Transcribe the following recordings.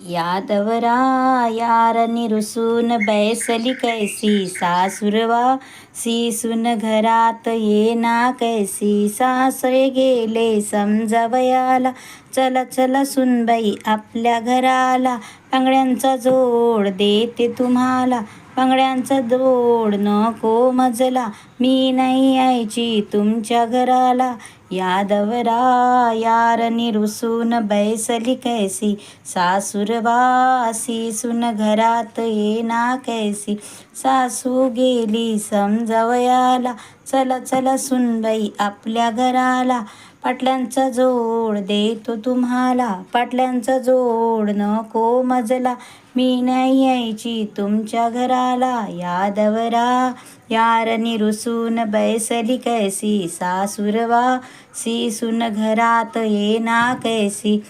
यादवरा यारनी रुसून बैसली कैसी? सासुरवा सी सीसून घरात ये ना कैसी? सासरे गेले समजावयाला चला चला सुनबाई आपल्या घराला बांगड्यांचा जोड देते तुम्हाला. बांगड्यांचा जोड नको मजला. मी नाही यायची तुमच्या घराला. यादवरा यारनी रुसून बैसली कैसी. सासूरवासी सुन घरात येना कैसी. सासू गेली समजावयाला. चला चला सुनबाई आपल्या घराला. पाटल्यांचा जोड देतो तुम्हाला. पाटल्यांचा जोड नको मजला. मी नाही यायची तुमच्या घराला. यादवरा यार रुसून बैसली कैसी? सासुरवा सीसून घरात येना कैसी?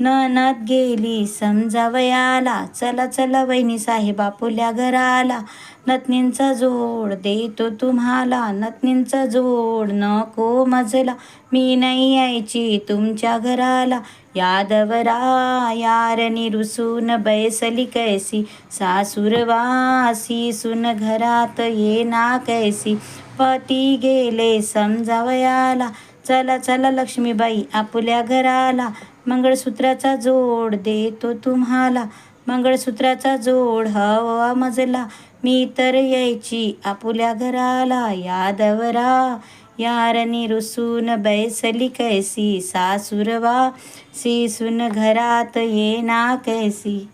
ननद गेली. समजावयाला चला चला वहिनी साहेब आपुल्या घराला. नतनींचा जोड देतो तुम्हाला. नतनींचा जोड नको मजला. मी नाही यायची तुमच्या घराला. यादवरा यारनी रुसून बैसली कैसी. सासुरवा सुन घरात ये ना कैसी. पती गेले समजावयाला चला चला लक्ष्मीबाई आपुल्या घराला. मंगळसूत्राचा जोड देतो तुम्हाला. मंगळसूत्राचा जोड हवा मजला. मी तर यायची आपुल्या घराला यादवरा. यारनी रुसून बैसली कैसी सासुरवा. सीसून घरात येना कैसी.